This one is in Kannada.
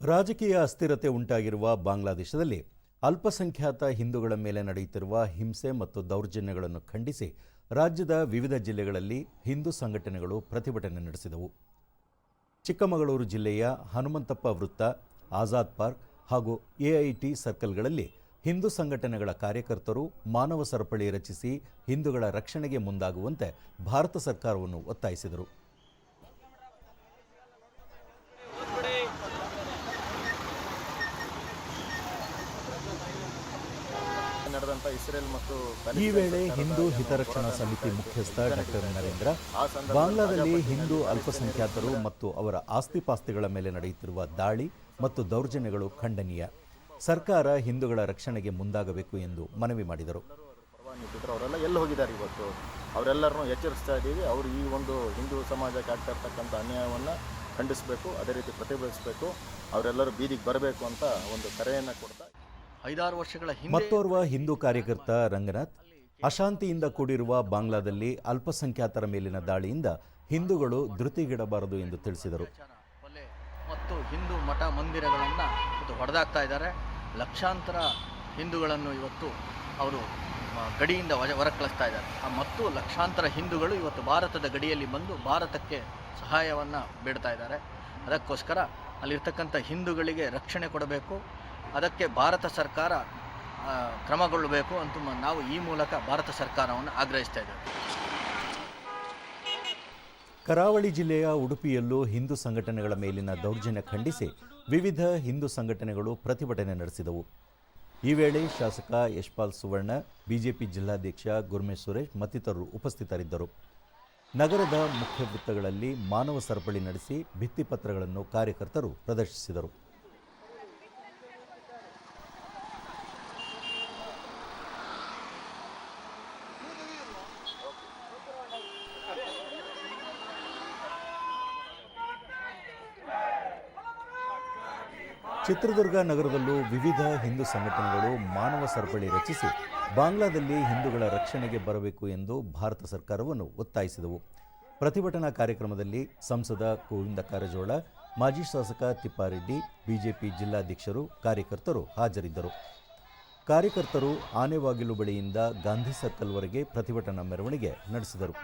ರಾಜಕೀಯ ಅಸ್ಥಿರತೆ ಉಂಟಾಗಿರುವ ಬಾಂಗ್ಲಾದೇಶದಲ್ಲಿ ಅಲ್ಪಸಂಖ್ಯಾತ ಹಿಂದೂಗಳ ಮೇಲೆ ನಡೆಯುತ್ತಿರುವ ಹಿಂಸೆ ಮತ್ತು ದೌರ್ಜನ್ಯಗಳನ್ನು ಖಂಡಿಸಿ ರಾಜ್ಯದ ವಿವಿಧ ಜಿಲ್ಲೆಗಳಲ್ಲಿ ಹಿಂದೂ ಸಂಘಟನೆಗಳು ಪ್ರತಿಭಟನೆ ನಡೆಸಿದವು. ಚಿಕ್ಕಮಗಳೂರು ಜಿಲ್ಲೆಯ ಹನುಮಂತಪ್ಪ ವೃತ್ತ, ಆಜಾದ್ ಪಾರ್ಕ್ ಹಾಗೂ ಎಐಟಿ ಸರ್ಕಲ್ಗಳಲ್ಲಿ ಹಿಂದೂ ಸಂಘಟನೆಗಳ ಕಾರ್ಯಕರ್ತರು ಮಾನವ ಸರಪಳಿ ರಚಿಸಿ ಹಿಂದೂಗಳ ರಕ್ಷಣೆಗೆ ಮುಂದಾಗುವಂತೆ ಭಾರತ ಸರ್ಕಾರವನ್ನು ಒತ್ತಾಯಿಸಿದರು. ಈ ವೇಳೆ ಹಿಂದೂ ಹಿತರಕ್ಷಣಾ ಸಮಿತಿ ಮುಖ್ಯಸ್ಥ ಡಾಕ್ಟರ್ ನರೇಂದ್ರ ಬಾಂಗ್ಲಾದಲ್ಲಿ ಹಿಂದೂ ಅಲ್ಪಸಂಖ್ಯಾತರು ಮತ್ತು ಅವರ ಆಸ್ತಿಪಾಸ್ತಿಗಳ ಮೇಲೆ ನಡೆಯುತ್ತಿರುವ ದಾಳಿ ಮತ್ತು ದೌರ್ಜನ್ಯಗಳು ಖಂಡನೀಯ. ಸರ್ಕಾರ ಹಿಂದೂಗಳ ರಕ್ಷಣೆಗೆ ಮುಂದಾಗಬೇಕು ಎಂದು ಮನವಿ ಮಾಡಿದರು. ಅವರೆಲ್ಲ ಎಲ್ಲಿ ಹೋಗಿದ್ದಾರೆ ಇವತ್ತು? ಅವರೆಲ್ಲರನ್ನೂ ಎಚ್ಚರಿಸ್ತಾ ಇದ್ದೀವಿ. ಅವರು ಈ ಒಂದು ಹಿಂದೂ ಸಮಾಜಕ್ಕೆ ಆಗ್ತಾ ಇರ್ತಕ್ಕಂಥ ಅನ್ಯಾಯವನ್ನು ಖಂಡಿಸಬೇಕು ಅದೇ ರೀತಿ ಪ್ರತಿಭಟಿಸಬೇಕು. ಅವರೆಲ್ಲರೂ ಬೀದಿಗೆ ಬರಬೇಕು ಅಂತ ಒಂದು ಕರೆಯನ್ನು ಕೊಡ್ತಾ ಐದಾರು ವರ್ಷಗಳ ಮತ್ತೋರ್ವ ಹಿಂದೂ ಕಾರ್ಯಕರ್ತ ರಂಗನಾಥ್ ಅಶಾಂತಿಯಿಂದ ಕೂಡಿರುವ ಬಾಂಗ್ಲಾದಲ್ಲಿ ಅಲ್ಪಸಂಖ್ಯಾತರ ಮೇಲಿನ ದಾಳಿಯಿಂದ ಹಿಂದೂಗಳು ಧೃತಿಗಿಡಬಾರದು ಎಂದು ತಿಳಿಸಿದರು. ಮತ್ತು ಹಿಂದೂ ಮಠ ಮಂದಿರಗಳನ್ನು ಇವತ್ತು ಹೊಡೆದಾಕ್ತಾ ಇದ್ದಾರೆ. ಲಕ್ಷಾಂತರ ಹಿಂದೂಗಳನ್ನು ಇವತ್ತು ಅವರು ಗಡಿಯಿಂದ ಹೊರ ಕಳಿಸ್ತಾ ಇದ್ದಾರೆ. ಆ ಮತ್ತು ಲಕ್ಷಾಂತರ ಹಿಂದೂಗಳು ಇವತ್ತು ಭಾರತದ ಗಡಿಯಲ್ಲಿ ಬಂದು ಭಾರತಕ್ಕೆ ಸಹಾಯವನ್ನು ಬೇಡ್ತಾ ಇದ್ದಾರೆ. ಅದಕ್ಕೋಸ್ಕರ ಅಲ್ಲಿರ್ತಕ್ಕಂಥ ಹಿಂದೂಗಳಿಗೆ ರಕ್ಷಣೆ ಕೊಡಬೇಕು. ಅದಕ್ಕೆ ಭಾರತ ಸರ್ಕಾರ ಕ್ರಮಗೊಳ್ಳಬೇಕು ಅಂತ ನಾವು ಈ ಮೂಲಕ ಭಾರತ ಸರ್ಕಾರವನ್ನು ಆಗ್ರಹಿಸ್ತಾ ಇದ್ದೇವೆ. ಕರಾವಳಿ ಜಿಲ್ಲೆಯ ಉಡುಪಿಯಲ್ಲೂ ಹಿಂದೂ ಸಂಘಟನೆಗಳ ಮೇಲಿನ ದೌರ್ಜನ್ಯ ಖಂಡಿಸಿ ವಿವಿಧ ಹಿಂದೂ ಸಂಘಟನೆಗಳು ಪ್ರತಿಭಟನೆ ನಡೆಸಿದವು. ಈ ವೇಳೆ ಶಾಸಕ ಯಶ್ಪಾಲ್ ಸುವರ್ಣ, ಬಿಜೆಪಿ ಜಿಲ್ಲಾಧ್ಯಕ್ಷ ಗುರ್ಮೇಶ್ ಸುರೇಶ್ ಮತ್ತಿತರರು ಉಪಸ್ಥಿತರಿದ್ದರು. ನಗರದ ಮುಖ್ಯ ವೃತ್ತಗಳಲ್ಲಿ ಮಾನವ ಸರಪಳಿ ನಡೆಸಿ ಭಿತ್ತಿಪತ್ರಗಳನ್ನು ಕಾರ್ಯಕರ್ತರು ಪ್ರದರ್ಶಿಸಿದರು. ಚಿತ್ರದುರ್ಗ ನಗರದಲ್ಲೂ ವಿವಿಧ ಹಿಂದೂ ಸಂಘಟನೆಗಳು ಮಾನವ ಸರಪಳಿ ರಚಿಸಿ ಬಾಂಗ್ಲಾದಲ್ಲಿ ಹಿಂದೂಗಳ ರಕ್ಷಣೆಗೆ ಬರಬೇಕು ಎಂದು ಭಾರತ ಸರ್ಕಾರವನ್ನು ಒತ್ತಾಯಿಸಿದವು. ಪ್ರತಿಭಟನಾ ಕಾರ್ಯಕ್ರಮದಲ್ಲಿ ಸಂಸದ ಗೋವಿಂದ ಕಾರಜೋಳ, ಮಾಜಿ ಶಾಸಕ ತಿಪ್ಪಾರೆಡ್ಡಿ, ಬಿಜೆಪಿ ಜಿಲ್ಲಾಧ್ಯಕ್ಷರು, ಕಾರ್ಯಕರ್ತರು ಹಾಜರಿದ್ದರು. ಕಾರ್ಯಕರ್ತರು ಆನೆವಾಗಿಲು ಬಳಿಯಿಂದ ಗಾಂಧಿ ಸರ್ಕಲ್ವರೆಗೆ ಪ್ರತಿಭಟನಾ ಮೆರವಣಿಗೆ ನಡೆಸಿದರು.